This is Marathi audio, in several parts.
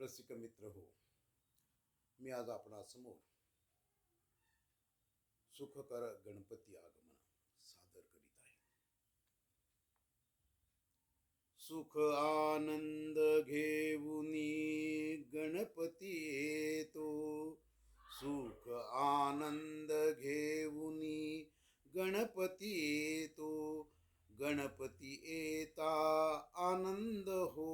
रसिक मित्र हो. मी आज आपणासमोर सुखकर गणपती आगमन सादर करीत आहे. सुख आनंद घेऊनी गणपती येतो. सुख आनंद घेऊनी गणपती येतो. गणपती येता आनंद हो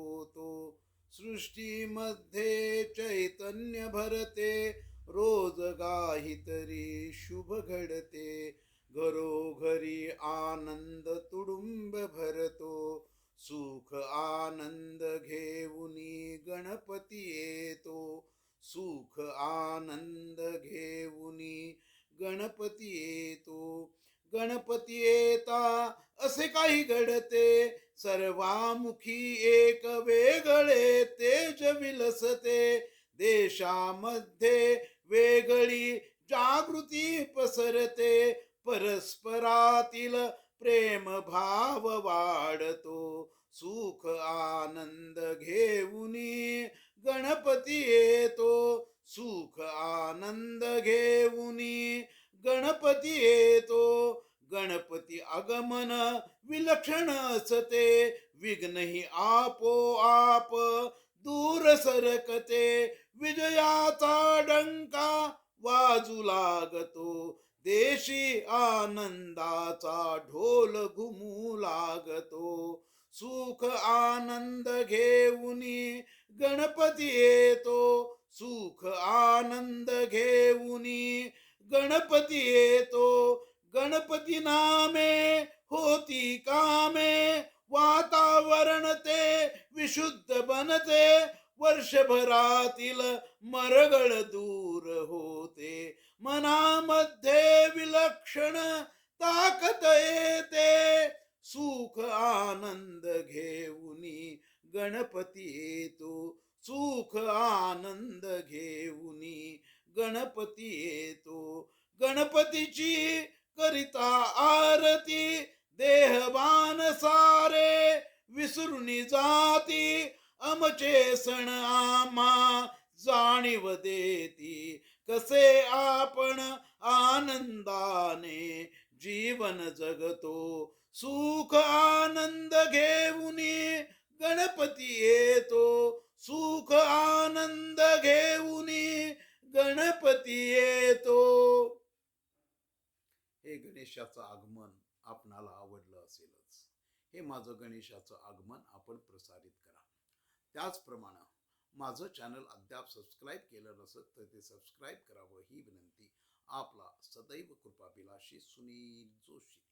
सृष्टीमध्ये चैतन्य भरते रोज काहीतरी शुभ घडते. घरोघरी आनंद तुडुंब भरतो सुख आनंद घेऊनी गणपती येतो. सुख आनंद घेऊनी गणपती येतो. गणपती येता असे काही घडते सर्वामुखी एक तेज विलसते देशामध्ये वेगळी जागृती पसरते. परस्परातील प्रेम भाव वाढतो. सुख आनंद घेऊनी गणपती येतो. सुख आनंद घेऊनी गणपती गणपती आगमन विलक्षण असते. विघ्नही आपोआप दूर सरकते. विजयाचा डंका वाजू लागतो. देशी आनंदाचा ढोल घुमू लागतो. सुख आनंद घेऊनी गणपती येतो. सुख आनंद घेऊनी गणपती गणपती नामे होती कामे. वातावरण ते विशुद्ध बनते. वर्षभरातील मरगळ दूर होते. मनामध्ये विलक्षण ताकत येते. सुख आनंद घेऊनी गणपती येतो. सुख आनंद घेऊनी गणपती येतो. गणपतीची करिता आरती देहबान सारे विसरुनी जाती अमचे सण आमा जाणीव देती. कसे आपण आनंदाने जीवन जगतो सुख आनंद घेऊनी गणपती येतो. सुख आनंद घेऊनी गणपती येतो. हे गणेशाचं आगमन आपणाला आवडलं असेलच. हे माझं गणेशाचं आगमन आपण प्रसारित करा. त्याचप्रमाणे माझं चॅनल अद्याप सबस्क्राईब केलं नसत तर ते सबस्क्राईब करावं ही विनंती आपला सदैव कृपाभिलाषी सुनील जोशी.